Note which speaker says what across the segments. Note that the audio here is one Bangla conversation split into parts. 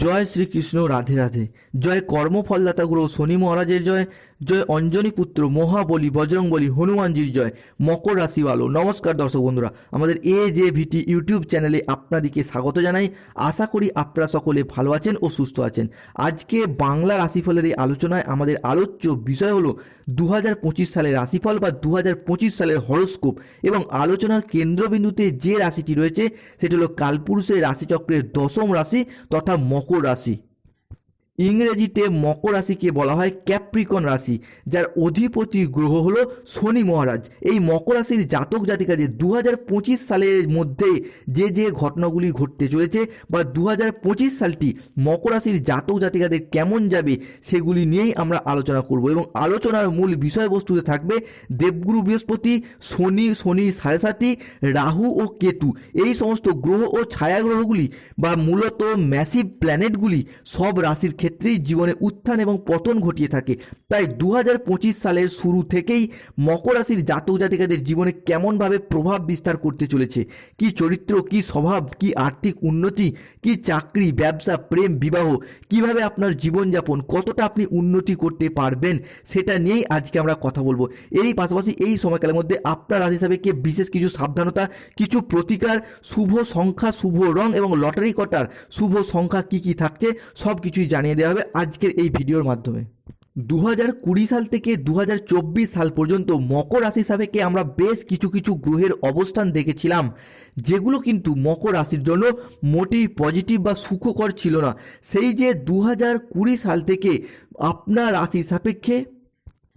Speaker 1: জয় শ্রীকৃষ্ণ, রাধে রাধে। জয় কর্মফলদাতা গুরু শনি মহারাজের জয়। জয় অঞ্জনী পুত্র, মহাবলী, বজরংবলী, হনুমানজির জয়। মকর রাশি রাশিওয়ালো। নমস্কার দর্শক বন্ধুরা, আমাদের এ জে ভিটি ইউটিউব চ্যানেলে আপনাদেরকে স্বাগত জানাই। আশা করি আপনারা সকলে ভালো আছেন ও সুস্থ আছেন। আজকে বাংলা রাশিফলের এই আলোচনায় আমাদের আলোচ্য বিষয় হলো দু হাজার পঁচিশ সালের রাশিফল বা দু হাজার পঁচিশ সালের হরস্কোপ এবং আলোচনার কেন্দ্রবিন্দুতে যে রাশিটি রয়েছে, সেটি হলো কালপুরুষের রাশিচক্রের দশম রাশি তথা মকর রাশি ইংরেজিতে মকর রাশিকে বলা হয় ক্যাপ্রিকন রাশি, যার অধিপতি গ্রহ হল শনি মহারাজ। এই মকর রাশির জাতক জাতিকাদের দু হাজার পঁচিশ সালের মধ্যে যে যে ঘটনাগুলি ঘটতে চলেছে বা দু হাজার পঁচিশ সালটি মকর রাশির জাতক জাতিকাদের কেমন যাবে সেগুলি নিয়েই আমরা আলোচনা করব এবং আলোচনার মূল বিষয়বস্তুতে থাকবে দেবগুরু বৃহস্পতি, শনি, শনির সাড়ে সাতি, রাহু ও কেতু। এই সমস্ত গ্রহ ও ছায়াগ্রহগুলি বা মূলত ম্যাসিভ প্ল্যানেটগুলি সব রাশির ক্ষেত্রেই জীবনে উত্থান এবং পতন ঘটিয়ে থাকে। তাই দু হাজার পঁচিশ সালের শুরু থেকেই মকর রাশির জাতক জাতিকাদের জীবনে কেমনভাবে প্রভাব বিস্তার করতে চলেছে? কি চরিত্র, কি স্বভাব, কি আর্থিক উন্নতি, কি চাকরি, ব্যবসা, প্রেম, বিবাহ, কীভাবে আপনার জীবনযাপন, কতটা আপনি উন্নতি করতে পারবেন, সেটা নিয়েই আজকে আমরা কথা বলব। এই পাশাপাশি এই সময়কালের মধ্যে আপনার রাশি হিসাবে কে বিশেষ কিছু সাবধানতা, কিছু প্রতিকার, শুভ সংখ্যা, শুভ রং এবং লটারি কটার শুভ সংখ্যা কি কি থাকছে সব কিছুই জানিয়ে দেওয়া হবে আজকের এই ভিডিওর মাধ্যমে। দু হাজার কুড়ি সাল থেকে দু হাজার চব্বিশ সাল পর্যন্ত মকর রাশি সাপেক্ষে আমরা বেশ কিছু কিছু গ্রহের অবস্থান দেখেছিলাম, যেগুলো কিন্তু মকর রাশির জন্য মোটেই পজিটিভ বা সুখকর ছিল না। সেই যে দু হাজার কুড়ি সাল থেকে আপনার রাশি সাপেক্ষে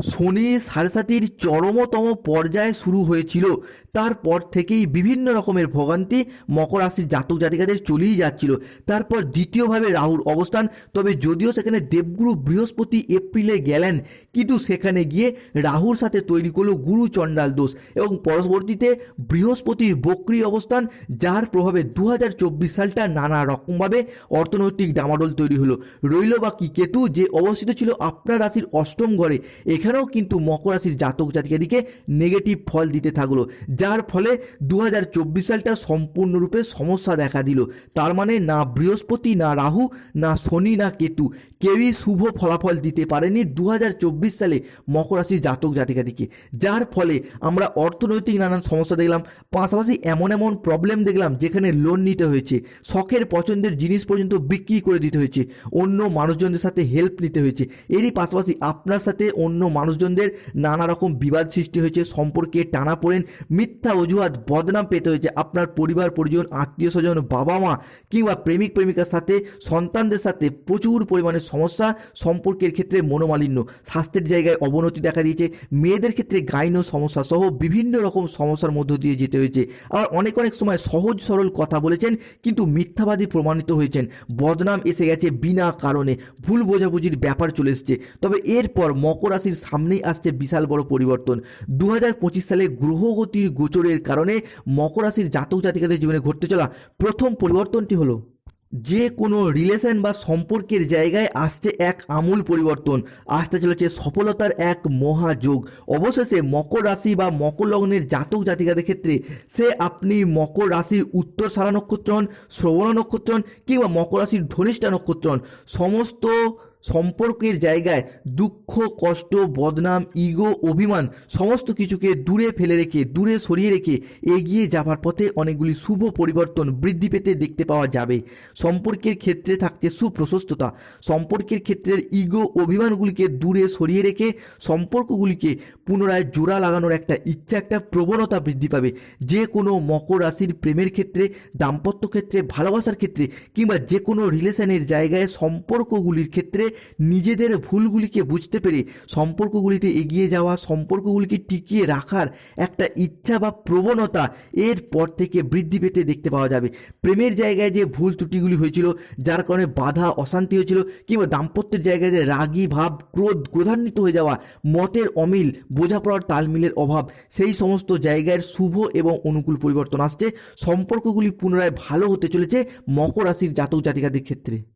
Speaker 1: শনির সারসাতির চরমতম পর্যায়ে শুরু হয়েছিল। তারপর থেকেই বিভিন্ন রকমের ভোগান্তি, মকর রাশির জাতক জাতিকাদের চলেই যাচ্ছিল। তারপর দ্বিতীয়ভাবে রাহুর অবস্থান, তবে যদিও সেখানে দেবগুরু বৃহস্পতি এপ্রিলে গেলেন, কিন্তু সেখানে গিয়ে রাহুর সাথে তৈরি করল গুরু চণ্ডাল দোষ এবং পরবর্তীতে বৃহস্পতির বক্রি অবস্থান, যার প্রভাবে দু হাজার চব্বিশ সালটা নানা রকমভাবে অর্থনৈতিক ডামাডোল তৈরি হলো। রইল বাকি কেতু, যে অবস্থিত ছিল আপনার রাশির অষ্টম ঘরে। এখানেও কিন্তু মকর রাশির জাতক জাতিকাদিকে নেগেটিভ ফল দিতে থাকল, যার ফলে দু হাজার চব্বিশ সালটা সম্পূর্ণরূপে সমস্যা দেখা দিল। তার মানে না বৃহস্পতি, না রাহু, না শনি, না কেতু, কেউই শুভ ফলাফল দিতে পারেনি দু হাজার চব্বিশ সালে মকর রাশির জাতক জাতিকাদিকে যার ফলে আমরা অর্থনৈতিক নানান সমস্যা দেখলাম, পাশাপাশি এমন এমন প্রবলেম দেখলাম যেখানে লোন নিতে হয়েছে, শখের পছন্দের জিনিস পর্যন্ত বিক্রি করে দিতে হয়েছে, অন্য মানুষজনদের সাথে হেল্প নিতে হয়েছে। এরই পাশাপাশি আপনার সাথে অন্য মানুষজনদের নানা রকম বিবাদ সৃষ্টি হয়েছে, সম্পর্কে টানা পড়েন, মিথ্যা অজুহাত, বদনাম পেতে হয়েছে আপনার পরিবার, পরিজন, আত্মীয় স্বজন বাবা মা কিংবা প্রেমিক, প্রেমিকার সাথে, সন্তানদের সাথে প্রচুর পরিমাণে সমস্যা, সম্পর্কের ক্ষেত্রে মনোমালিন্য, স্বাস্থ্যের জায়গায় অবনতি দেখা দিয়েছে, মেয়েদের ক্ষেত্রে গাইনো সমস্যা সহ বিভিন্ন রকম সমস্যার মধ্য দিয়ে যেতে হয়েছে। আবার অনেক অনেক সময় সহজ, সরল কথা বলেছেন, কিন্তু মিথ্যাবাদী প্রমাণিত হয়েছেন। বদনাম এসে গেছে বিনা কারণে, ভুল বোঝাবুঝির ব্যাপার চলে এসছে। তবে এরপর মকর রাশির সামনেই আসছে বিশাল বড় পরিবর্তন। দু হাজার পঁচিশ সালে গ্রহগতির গোচরের কারণে মকর রাশির জাতক জাতিকাদের জীবনে ঘটতে চলা প্রথম পরিবর্তনটি হলো, যে কোনো রিলেশন বা সম্পর্কের জায়গায় আসছে এক আমূল পরিবর্তন। আসতে চলেছে সফলতার এক মহাযোগ। অবশেষে মকর রাশি বা মকর লগ্নের জাতক জাতিকাদের ক্ষেত্রে সে আপনি মকর রাশির উত্তর সারা নক্ষত্র হন, শ্রবণ নক্ষত্র হন কিংবা মকর রাশির ধনিষ্ঠা নক্ষত্র হন। সমস্ত সম্পর্কের জায়গায় দুঃখ, কষ্ট, বদনাম, ইগো, অভিমান সমস্ত কিছুকে দূরে ফেলে রেখে, দূরে সরিয়ে রেখে এগিয়ে যাবার পথে অনেকগুলি শুভ পরিবর্তন বৃদ্ধি পেতে দেখতে পাওয়া যাবে। সম্পর্কের ক্ষেত্রে থাকতে সুপ্রশস্ততা, সম্পর্কের ক্ষেত্রের ইগো, অভিমানগুলিকে দূরে সরিয়ে রেখে সম্পর্কগুলিকে পুনরায় জোড়া লাগানোর একটা ইচ্ছা, একটা প্রবণতা বৃদ্ধি পাবে। যে কোনো মকর রাশির প্রেমের ক্ষেত্রে, দাম্পত্য ক্ষেত্রে, ভালোবাসার ক্ষেত্রে কিংবা যে কোনো রিলেশনের জায়গায় সম্পর্কগুলির ক্ষেত্রে নিজেদের ভুলগুলিকে বুঝতে পেরে সম্পর্কগুলিতে এগিয়ে যাওয়া, সম্পর্কগুলিকে টিকিয়ে রাখার একটা ইচ্ছা বা প্রবণতা এর পর থেকে বৃদ্ধি পেতে দেখতে পাওয়া যাবে। প্রেমের জায়গায় যে ভুল ত্রুটিগুলি হয়েছিল, যার কারণে বাধা, অশান্তি হয়েছিল, কিংবা দাম্পত্যের জায়গায় যে রাগী ভাব, ক্রোধ ক্রোধান্বিত হয়ে যাওয়া, মতের অমিল, বোঝাপড়ার তালমিলের অভাব, সেই সমস্ত জায়গার শুভ এবং অনুকূল পরিবর্তন আসছে। সম্পর্কগুলি পুনরায় ভালো হতে চলেছে মকর রাশির জাতক জাতিকাদের ক্ষেত্রে।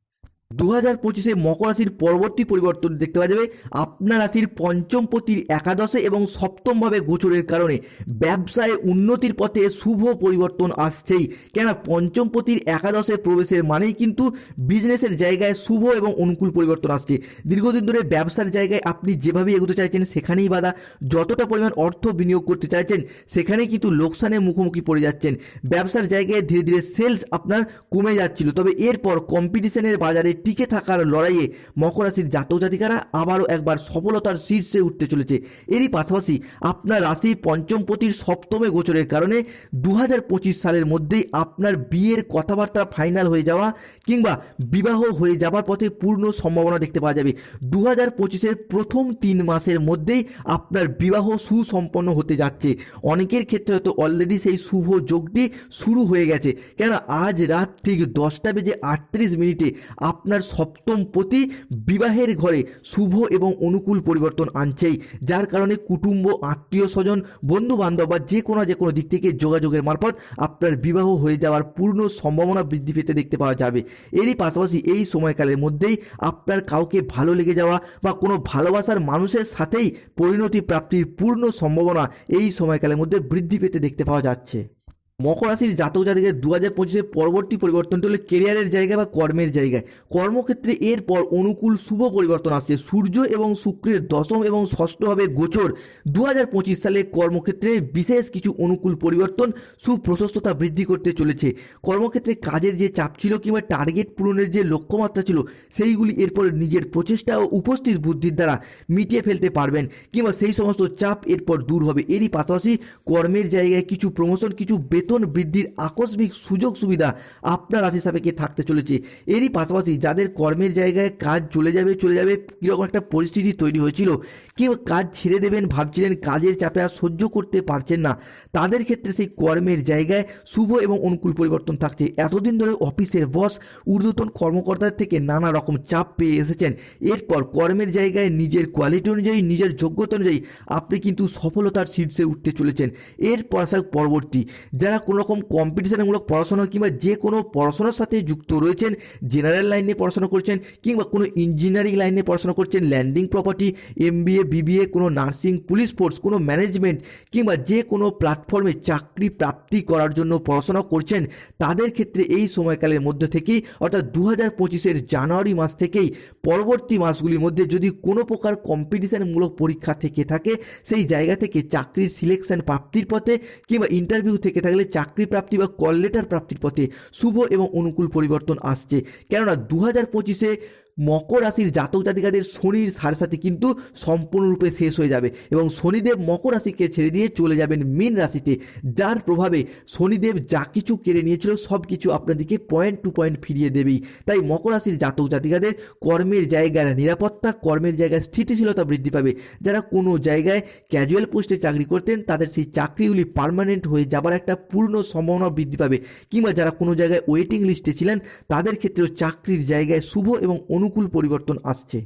Speaker 1: দু হাজার পঁচিশে মকর রাশির পরবর্তী পরিবর্তন দেখতে পাওয়া যাবে। আপনার রাশির পঞ্চম পতির একাদশে এবং সপ্তমভাবে গোচরের কারণে ব্যবসায় উন্নতির পথে শুভ পরিবর্তন আসছেই। কেন পঞ্চম পতির একাদশে প্রবেশের মানেই কিন্তু বিজনেসের জায়গায় শুভ এবং অনুকূল পরিবর্তন আসছে। দীর্ঘদিন ধরে ব্যবসার জায়গায় আপনি যেভাবে এগোতে চাইছেন সেখানেই বাধা। যতটা পরিমাণ অর্থ বিনিয়োগ করতে চাইছেন সেখানেই কিন্তু লোকসানের মুখোমুখি পড়ে যাচ্ছেন। ব্যবসার জায়গায় ধীরে ধীরে সেলস আপনার কমে যাচ্ছিল। তবে এরপর কম্পিটিশনের বাজারে টিকে থাকার লড়াইয়ে মকর রাশির জাতক জাতিকারা আবারও একবার সফলতার শীর্ষে উঠতে চলেছে। এরই পাশাপাশি আপনার রাশির পঞ্চম পতির সপ্তমে গোচরের কারণে দু হাজার পঁচিশ সালের মধ্যেই আপনার বিয়ের কথাবার্তা ফাইনাল হয়ে যাওয়া কিংবা বিবাহ হয়ে যাবার পথে পূর্ণ সম্ভাবনা দেখতে পাওয়া যাবে। দু হাজার পঁচিশের প্রথম তিন মাসের মধ্যেই আপনার বিবাহ সুসম্পন্ন হতে যাচ্ছে। অনেকের ক্ষেত্রে হয়তো অলরেডি সেই শুভ যোগটি শুরু হয়ে গেছে। কেন আজ রাত ঠিক দশটা বেজে আটত্রিশ মিনিটে আপনার সপ্তম পতি বিবাহের ঘরে শুভ এবং অনুকূল পরিবর্তন আনছেই, যার কারণে কুটুম্ব, আত্মীয় স্বজন বন্ধু বান্ধব বা যে কোনো যে কোনো দিক থেকে যোগাযোগের মারফত আপনার বিবাহ হয়ে যাওয়ার পূর্ণ সম্ভাবনা বৃদ্ধি পেতে দেখতে পাওয়া যাবে। এরই পাশাপাশি এই সময়কালের মধ্যেই আপনার কাউকে ভালো লেগে যাওয়া বা কোনো ভালোবাসার মানুষের সাথেই পরিণতি প্রাপ্তির পূর্ণ সম্ভাবনা এই সময়কালের মধ্যে বৃদ্ধি পেতে দেখতে পাওয়া যাচ্ছে। মকর রাশির জাতক জাতিকের দু হাজার পঁচিশের পরবর্তী পরিবর্তনটি হলো কেরিয়ারের জায়গায় বা কর্মের জায়গায়। কর্মক্ষেত্রে এরপর অনুকূল শুভ পরিবর্তন আসছে। সূর্য এবং শুক্রের দশম এবং ষষ্ঠভাবে গোচর। দু হাজার পঁচিশ সালে কর্মক্ষেত্রে বিশেষ কিছু অনুকূল পরিবর্তন সুপ্রশস্ততা বৃদ্ধি করতে চলেছে। কর্মক্ষেত্রে কাজের যে চাপ ছিল কিংবা টার্গেট পূরণের যে লক্ষ্যমাত্রা ছিল, সেইগুলি এরপর নিজের প্রচেষ্টা ও উপস্থিত বুদ্ধির দ্বারা মিটিয়ে ফেলতে পারবেন কিংবা সেই সমস্ত চাপ এরপর দূর হবে। এরই পাশাপাশি কর্মের জায়গায় কিছু প্রমোশন কিছু বেতন বৃদ্ধির আকস্মিক সুযোগ সুবিধা আপনার রাশি সাপেক্ষে থাকতে চলেছে। এরই পাশাপাশি যাদের কর্মের জায়গায় কাজ চলে যাবে চলে যাবে, কীরকম একটা পরিস্থিতি তৈরি হয়েছিল, কেউ কাজ ছেড়ে দেবেন ভাবছিলেন কাজের চাপে আর সহ্য করতে পারছেন না। তাদের ক্ষেত্রে সেই কর্মের জায়গায় শুভ এবং অনুকূল পরিবর্তন থাকছে। এতদিন ধরে অফিসের বস, ঊর্ধ্বতন কর্মকর্তার থেকে নানা রকম চাপ পেয়ে এসেছেন। এরপর কর্মের জায়গায় নিজের কোয়ালিটি অনুযায়ী, নিজের যোগ্যতা অনুযায়ী আপনি কিন্তু সফলতার শীর্ষে উঠতে চলেছেন। এরপর আসা পরবর্তী, যারা কোনো রকম কম্পিটিশনমূলক পড়াশোনা কিংবা যে কোনো পড়াশোনার সাথে যুক্ত রয়েছেন জেনারেল লাইনে পড়াশোনা করছেন কিংবা কোনো ইঞ্জিনিয়ারিং লাইনে পড়াশোনা করছেন ল্যান্ডিং প্রপার্টি এমবিএ বিবিএ কোনো নার্সিং পুলিশ ফোর্স কোনো ম্যানেজমেন্ট কিংবা যে কোনো প্ল্যাটফর্মে চাকরি প্রাপ্তি করার জন্য পড়াশোনা করছেন, তাদের ক্ষেত্রে এই সময়কালের মধ্যে থেকেই, অর্থাৎ দু হাজার পঁচিশের জানুয়ারি মাস থেকেই, পরবর্তী মাসগুলির মধ্যে যদি কোনো প্রকার কম্পিটিশনমূলক পরীক্ষা থেকে থাকে, সেই জায়গা থেকে চাকরির সিলেকশন প্রাপ্তির পথে কিংবা ইন্টারভিউ থেকে থাকলে চাকরি প্রাপ্তি বা কল লেটার প্রাপ্তির পথে শুভ এবং অনুকূল পরিবর্তন আসছে। কেননা দু হাজার পঁচিশে মকর রাশির জাতক জাতিকাদের শনির সাথে কিন্তু সম্পূর্ণরূপে শেষ হয়ে যাবে এবং শনিদেব মকর রাশিকে ছেড়ে দিয়ে চলে যাবেন মীন রাশিতে, যার প্রভাবে শনিদেব যা কিছু কেড়ে নিয়েছিল সব কিছু আপনাদেরকে পয়েন্ট টু পয়েন্ট ফিরিয়ে দেবেই। তাই মকর রাশির জাতক জাতিকাদের কর্মের জায়গার নিরাপত্তা, কর্মের জায়গায় স্থিতিশীলতা বৃদ্ধি পাবে। যারা কোনো জায়গায় ক্যাজুয়াল পোস্টে চাকরি করতেন, তাদের সেই চাকরিগুলি পার্মানেন্ট হয়ে যাবার একটা পূর্ণ সম্ভাবনা বৃদ্ধি পাবে। কিংবা যারা কোনো জায়গায় ওয়েটিং লিস্টে ছিলেন, তাদের ক্ষেত্রেও চাকরির জায়গায় শুভ এবং অনুকূল পরিবর্তন আসছে।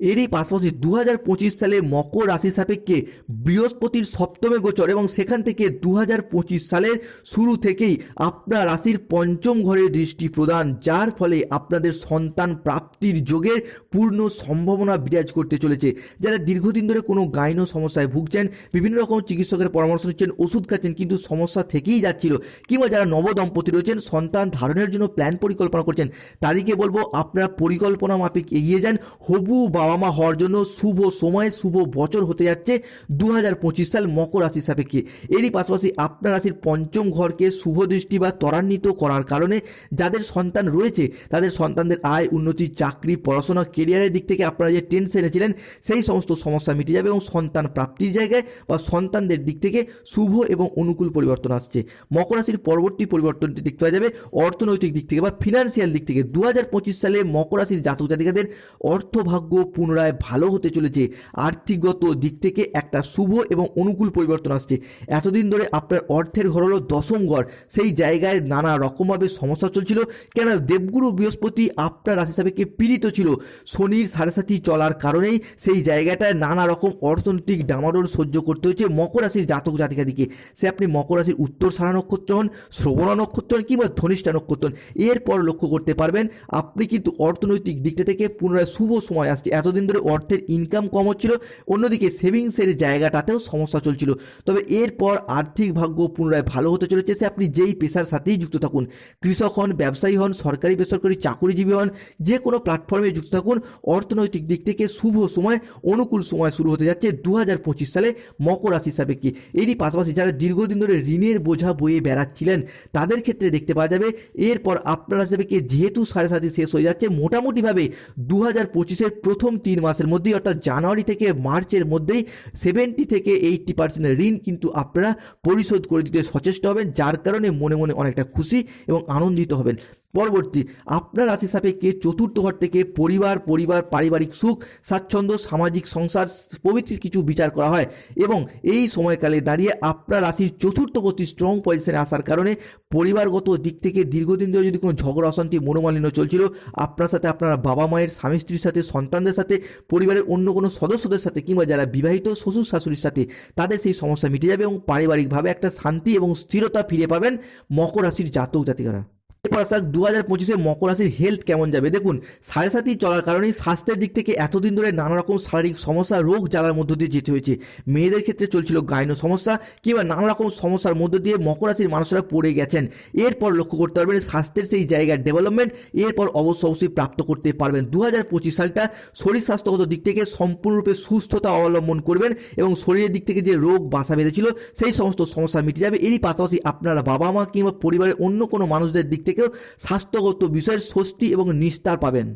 Speaker 1: এরই পাশাপাশি দু হাজার পঁচিশ সালে মকর রাশি সাপেক্ষে বৃহস্পতির সপ্তমে গোচর এবং সেখান থেকে দু হাজার পঁচিশ সালের শুরু থেকেই আপনার রাশির পঞ্চম ঘরে দৃষ্টি প্রদান, যার ফলে আপনাদের সন্তান প্রাপ্তির যোগের পূর্ণ সম্ভাবনা বিরাজ করতে চলেছে। যারা দীর্ঘদিন ধরে কোনো গাইনো সমস্যায় ভুগছেন, বিভিন্ন রকম চিকিৎসকের পরামর্শ নিচ্ছেন, ওষুধ খাচ্ছেন, কিন্তু সমস্যা থেকেই যাচ্ছিল, কিংবা যারা নবদম্পতি রয়েছেন, সন্তান ধারণের জন্য প্ল্যান পরিকল্পনা করছেন, তাদেরকে বলব আপনারা পরিকল্পনা মাফিক এগিয়ে যান, হবু বাবা মা হওয়ার জন্য শুভ সময়, শুভ বছর হতে যাচ্ছে দু হাজার পঁচিশ সাল মকর রাশি সাপেক্ষে। এরই পাশাপাশি আপনার রাশির পঞ্চম ঘরকে শুভ দৃষ্টি বা ত্বরান্বিত করার কারণে যাদের সন্তান রয়েছে, তাদের সন্তানদের আয়, উন্নতি, চাকরি, পড়াশোনা কেরিয়ারের দিক থেকে আপনারা যে টেনশনে ছিলেন, সেই সমস্ত সমস্যা মিটে যাবে এবং সন্তান প্রাপ্তির জায়গায় বা সন্তানদের দিক থেকে শুভ এবং অনুকূল পরিবর্তন আসছে। মকর রাশির পরবর্তী পরিবর্তনটি দেখতে পাওয়া যাবে অর্থনৈতিক দিক থেকে বা ফিনান্সিয়াল দিক থেকে। দু হাজার পঁচিশ সালে মকর রাশির জাতক জাতিকাদের অর্থভাগ্য পুনরায় ভালো হতে চলেছে। আর্থিকগত দিক থেকে একটা শুভ এবং অনুকূল পরিবর্তন আসছে। এতদিন ধরে আপনার অর্থের ঘর হলো দশম ঘর, সেই জায়গায় নানা রকমভাবে সমস্যা চলছিল। কেন দেবগুরু বৃহস্পতি আপনার রাশি সাপেক্ষে পীড়িত ছিল? শনির সাড়ে সাথী চলার কারণেই সেই জায়গাটায় নানা রকম অর্থনৈতিক ডামাডোল সহ্য করতে হয়েছে মকর রাশির জাতক জাতিকাদিকে। সে আপনি মকর রাশির উত্তর সারা নক্ষত্র হন, শ্রবণা নক্ষত্র হন কিংবা ধনিষ্ঠা নক্ষত্র হন। এরপর লক্ষ্য করতে পারবেন, আপনি কিন্তু অর্থনৈতিক দিকটা থেকে পুনরায় শুভ সময় আসছে। এতদিন ধরে অর্থের ইনকাম কম হচ্ছিল, অন্যদিকে সেভিংসের জায়গাটাতেও সমস্যা চলছিল। তবে এরপর আর্থিক ভাগ্য পুনরায় ভালো হতে চলেছে, সে আপনি যেই পেশার সাথেই যুক্ত থাকুন। কৃষক হন, ব্যবসায়ী হন, সরকারি, বেসরকারি চাকুরিজীবী হন যে কোনো প্ল্যাটফর্মে যুক্ত থাকুন। অর্থনৈতিক দিক থেকে শুভ সময়, অনুকূল সময় শুরু হতে যাচ্ছে দু হাজার পঁচিশ সালে মকর রাশি সাপেক্ষে। এরই পাশাপাশি যারা দীর্ঘদিন ধরে ঋণের বোঝা বয়ে বেড়াচ্ছিলেন, তাদের ক্ষেত্রে দেখতে পাওয়া যাবে, এরপর আপনার সাপেক্ষে যেহেতু সাড়ে সাথে শেষ হয়ে যাচ্ছে, মোটামুটিভাবে দু হাজার পঁচিশের প্রথম তিন মাসের মধ্যেই, অর্থাৎ জানুয়ারি থেকে মার্চের মধ্যেই সেভেন্টি থেকে এইটটি পার্সেন্টের ঋণ কিন্তু আপনারা পরিশোধ করে দিতে সচেষ্ট হবেন, যার কারণে মনে মনে অনেকটা খুশি এবং আনন্দিত হবেন। পরবর্তী, আপনার রাশি সাপেক্ষে চতুর্থ ঘর থেকে পরিবার পরিবার, পারিবারিক সুখ, স্বাচ্ছন্দ্য, সামাজিক সংসার প্রভৃতি কিছু বিচার করা হয় এবং এই সময়কালে দাঁড়িয়ে আপনার রাশির চতুর্থপতি স্ট্রং পজিশনে আসার কারণে পরিবারগত দিক থেকে দীর্ঘদিন ধরে যদি কোনো ঝগড়া, অশান্তি, মনোমালিন্য চলছিল, আপনার সাথে আপনার বাবা মায়ের, স্বামী স্ত্রীর সাথে, সন্তানদের সাথে, পরিবারের অন্য কোনো সদস্যদের সাথে কিংবা যারা বিবাহিত শ্বশুর, শাশুড়ির সাথে, তাদের সেই সমস্যা মিটে যাবে এবং পারিবারিকভাবে একটা শান্তি এবং স্থিরতা ফিরে পাবেন মকর রাশির জাতক জাতিকারা। এরপর আসা দু হাজার পঁচিশে মকর রাশির হেলথ কেমন যাবে? দেখুন, সাড়ে সাথী চলার কারণে স্বাস্থ্যের দিক থেকে এতদিন ধরে নানা রকম শারীরিক সমস্যা, রোগ জ্বালার মধ্য দিয়ে যেতে হয়েছে। মেয়েদের ক্ষেত্রে চলছিল গাইনো সমস্যা কিংবা নানা রকম সমস্যার মধ্য দিয়ে মকর রাশির মানুষরা পড়ে গেছেন। এরপর লক্ষ্য করতে পারবেন স্বাস্থ্যের সেই জায়গার ডেভেলপমেন্ট এরপর অবশ্য অবশ্যই প্রাপ্ত করতে পারবেন। দু হাজার পঁচিশ সালটা শরীর স্বাস্থ্যগত দিক থেকে সম্পূর্ণরূপে সুস্থতা অবলম্বন করবেন এবং শরীরের দিক থেকে যে রোগ, বাসা বেঁধেছিল, সেই সমস্ত সমস্যা মিটে যাবে। এরই পাশাপাশি আপনারা বাবা মা কিংবা পরিবারের অন্য কোনো মানুষদের দিক থেকেও স্বাস্থ্যগত বিষয়ের স্বস্তি এবং নিস্তার পাবেন।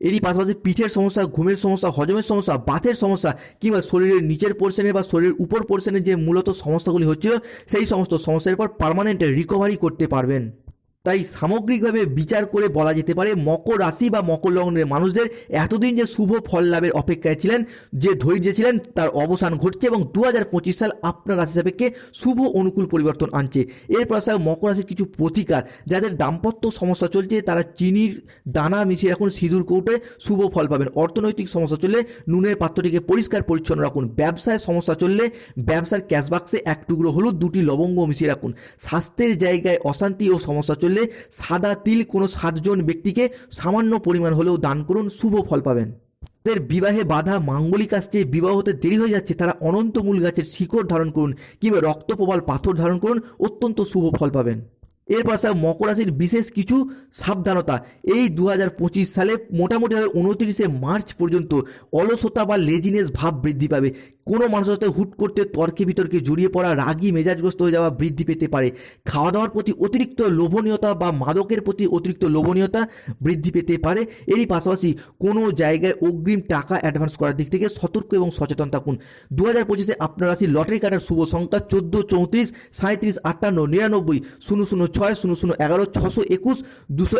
Speaker 1: এরই পাশাপাশি পিঠের সমস্যা, ঘুমের সমস্যা, হজমের সমস্যা, বাতের সমস্যা কিংবা শরীরের নিচের পোর্শনে বা শরীরের উপর পোর্শনে যে মূলত সমস্যাগুলি হচ্ছিল, সেই সমস্ত সমস্যার পর পারমানেন্ট রিকভারি করতে পারবেন। তাই সামগ্রিকভাবে বিচার করে বলা যেতে পারে মকর রাশি বা মকর লগ্নের মানুষদের এতদিন যে শুভ ফল লাভের অপেক্ষায় ছিলেন, যে ধৈর্য ছিলেন, তার অবসান ঘটছে এবং দু হাজার পঁচিশ সাল আপনার রাশি সাপেক্ষে শুভ অনুকূল পরিবর্তন আনছে। এরপর আসা মকর রাশির কিছু প্রতিকার। যাদের দাম্পত্য সমস্যা চলছে, তারা চিনির দানা মিশিয়ে রাখুন, সিঁদুর কৌটে শুভ ফল পাবেন। অর্থনৈতিক সমস্যা চললে নুনের পাত্রটিকে পরিষ্কার পরিচ্ছন্ন রাখুন। ব্যবসায় সমস্যা চললে ব্যবসার ক্যাশ বাক্সে এক টুকরো হলুদ, দুটি লবঙ্গ মিশিয়ে রাখুন। স্বাস্থ্যের জায়গায় অশান্তি ও সমস্যা চললে সাদা তিল কোনো সাতজন ব্যক্তিকে সামান্য পরিমাণ হলেও দান করুন, শুভ ফল পাবেন। যাদের বিবাহে বাধা মাঙ্গলিক আসছে, বিবাহ হতে দেরি হয়ে যাচ্ছে, তারা অনন্ত মূল গাছের শিকড় ধারণ করুন কিংবা রক্তপ্রবাল পাথর ধারণ করুন, অত্যন্ত শুভ ফল পাবেন। এরপর স্যার মকর রাশির বিশেষ কিছু সাবধানতা, এই দু হাজার পঁচিশ সালে মোটামুটিভাবে উনত্রিশে মার্চ পর্যন্ত অলসতা বা লেজিনেস ভাব বৃদ্ধি পাবে। কোনো মানুষের সাথে হুট করতে তর্কে বিতর্কে জড়িয়ে পড়া, রাগী, মেজাজগ্রস্ত হয়ে যাওয়া বৃদ্ধি পেতে পারে। খাওয়া দাওয়ার প্রতি অতিরিক্ত লোভনীয়তা বা মাদকের প্রতি অতিরিক্ত লোভনীয়তা বৃদ্ধি পেতে পারে। এরই পাশাপাশি কোনো জায়গায় অগ্রিম টাকা অ্যাডভান্স করার দিক থেকে সতর্ক এবং সচেতন থাকুন। দু হাজার পঁচিশে আপনার রাশি লটারি কাটার শুভ সংখ্যা চোদ্দ চৌত্রিশ সাঁত্রিশ আটান্ন নিরানব্বই শূন্য শূন্য ছয় শূন্য শূন্য এগারো ছশো একুশ দুশো